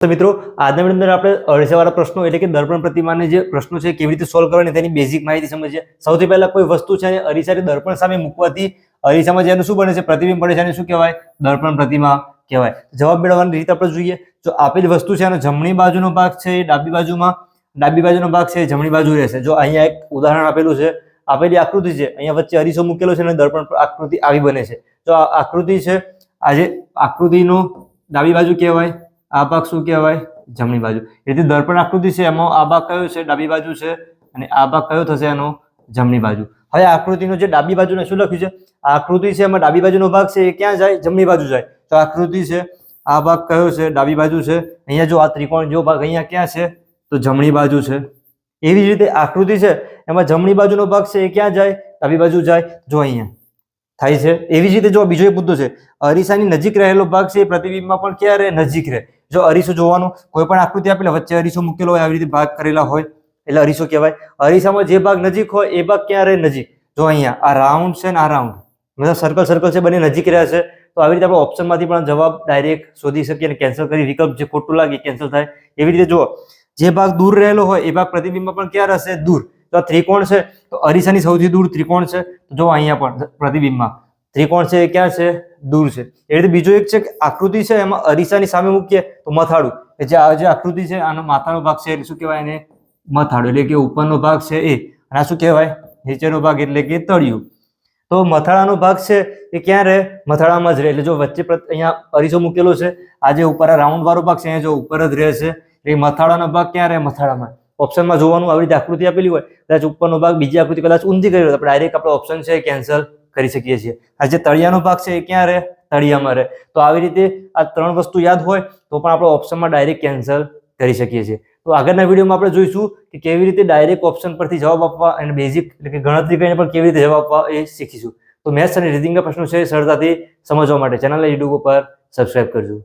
તો મિત્રો, આજના વીડિયો અંદર આપણે અળસિયાવાળા પ્રશ્નો એટલે કે દર્પણ પ્રતિમાને જે પ્રશ્નો છે, કેવી રીતે સોલ્વ કરવાની, તેની બેઝિક માહિતી સમજીએ. સૌથી પહેલા કોઈ વસ્તુ છે અને અરીસાને દર્પણ સામે મૂકવાથી અરીસામાં જેનું શું બને છે, પ્રતિબિંબ પડે છે, એને શું કહેવાય? દર્પણ પ્રતિમા કહેવાય. જવાબ મેળવવાની રીત આપણે જોઈએ. જો આપેલી વસ્તુ છે, એનો જમણી બાજુનો ભાગ છે, ડાબી બાજુમાં, ડાબી બાજુનો ભાગ છે જમણી બાજુ રહેશે. જો અહીંયા એક ઉદાહરણ આપેલું છે, આપેલી આકૃતિ છે, અહીંયા વચ્ચે અરીસો મૂકેલો છે અને દર્પણ આકૃતિ આવી બને છે. તો આ આકૃતિ છે, આજે આકૃતિનો ડાબી બાજુ કહેવાય આ ભાગ શું કહેવાય? જમણી બાજુ. એથી દર્પણ આકૃતિ છે એમાં આ ભાગ કયો છે? ડાબી બાજુ છે અને આ ભાગ કયો થશે એનો? જમણી બાજુ. હવે આકૃતિનો જે ડાબી બાજુને શું લખ્યું છે? આકૃતિ છે એમાં ડાબી બાજુનો ભાગ છે એ ક્યાં જાય? જમણી બાજુ જાય. તો આકૃતિ છે, આ ભાગ કયો છે? ડાબી બાજુ છે. અહીંયા જો આ ત્રિકોણ જો ભાગ અહીંયા ક્યાં છે? તો જમણી બાજુ છે. એવી જ રીતે આકૃતિ છે, એમાં જમણી બાજુનો ભાગ છે એ ક્યાં જાય? ડાબી બાજુ જાય. જો અહીંયા થાય છે. એવી જ રીતે જો બીજો એક મુદ્દો છે, અરીસાની નજીક રહેલો ભાગ છે એ પ્રતિબિંબમાં પણ ક્યાં રહે? નજીક રહે. જો અરીસો જોવાનો, કોઈ પણ આકૃતિ આપેલા વચ્ચે અરીસો મૂકેલો હોય, આવી રીતે ભાગ કરેલા હોય, એટલે અરીસો કહેવાય. અરીસામાં જે ભાગ નજીક હોય, એ ભાગ ક્યાં રહે? નજીક. જો અહીંયા, આ રાઉન્ડ છે ને આ રાઉન્ડ મતલબ સર્કલ સર્કલ છે, બંને નજીક રહ્યા છે. તો આવી રીતે આપણે ઓપ્શનમાંથી પણ જવાબ ડાયરેક્ટ શોધી શકીએ અને કેન્સલ કરી વિકલ્પ જે ખોટું લાગે કેન્સલ થાય. એવી રીતે જુઓ, જે ભાગ દૂર રહેલો હોય, એ ભાગ પ્રતિબિંબમાં પણ ક્યાં રહેશે? દૂર. તો આ ત્રિકોણ છે. તો અરીસાની સૌથી દૂર ત્રિકોણ છે. જો અહીંયા પણ પ્રતિબિંબમાં. ત્રિકોણ છે એ ક્યાં છે? દૂર છે. એ રીતે બીજો એક છે કે આકૃતિ છે એમાં અરીસાની સામે મૂકીએ તો મથાળું. કે જે આ જે આકૃતિ છે આનો માથાનો ભાગ છે શું કહેવાય એને? મથાળું. એટલે કે ઉપરનો ભાગ છે એ. અને આ શું કહેવાય? નીચેનો ભાગ એટલે કે તળિયું. તો મથાળાનો ભાગ છે એ ક્યાં રહે? મથાળામાં જ રહે. એટલે જો વચ્ચે અહીંયા અરીસો મૂકેલો છે, આ જે ઉપર રાઉન્ડ વાળો ભાગ છે, અહીંયા જો ઉપર જ રહે છે એ મથાળાનો ભાગ ક્યાં રહે? મથાળામાં. ઓપ્શનમાં જોવાનું, આવી રીતે આકૃતિ આપેલી હોય, કદાચ ઉપરનો ભાગ બીજી આકૃતિ કદાચ ઊંધી કરી હોય, તો ડાયરેક્ટ આપણે ઓપ્શન છે કેન્સલ કરી શકીએ છીએ. આ જે તળિયાનો ભાગ છે એ ક્યાં રહે? તળિયામાં રહે. તો આવી રીતે આ ત્રણ વસ્તુ યાદ હોય તો પણ આપણે ઓપ્શનમાં ડાયરેક્ટ કેન્સલ કરી શકીએ છીએ. તો આગળના વિડીયોમાં આપણે જોઈશું કે કેવી રીતે ડાયરેક્ટ ઓપ્શન પરથી જવાબ આપવા અને બેઝિક એટલે કે ગણતરી કરીને પણ કેવી રીતે જવાબ આપવા એ શીખીશું. તો મેથ્સ અને રીડિંગના પ્રશ્નો છે સરળતાથી સમજવા માટે. ચેનલ યુટ્યુબ ઉપર સબસ્ક્રાઇબ કરજો.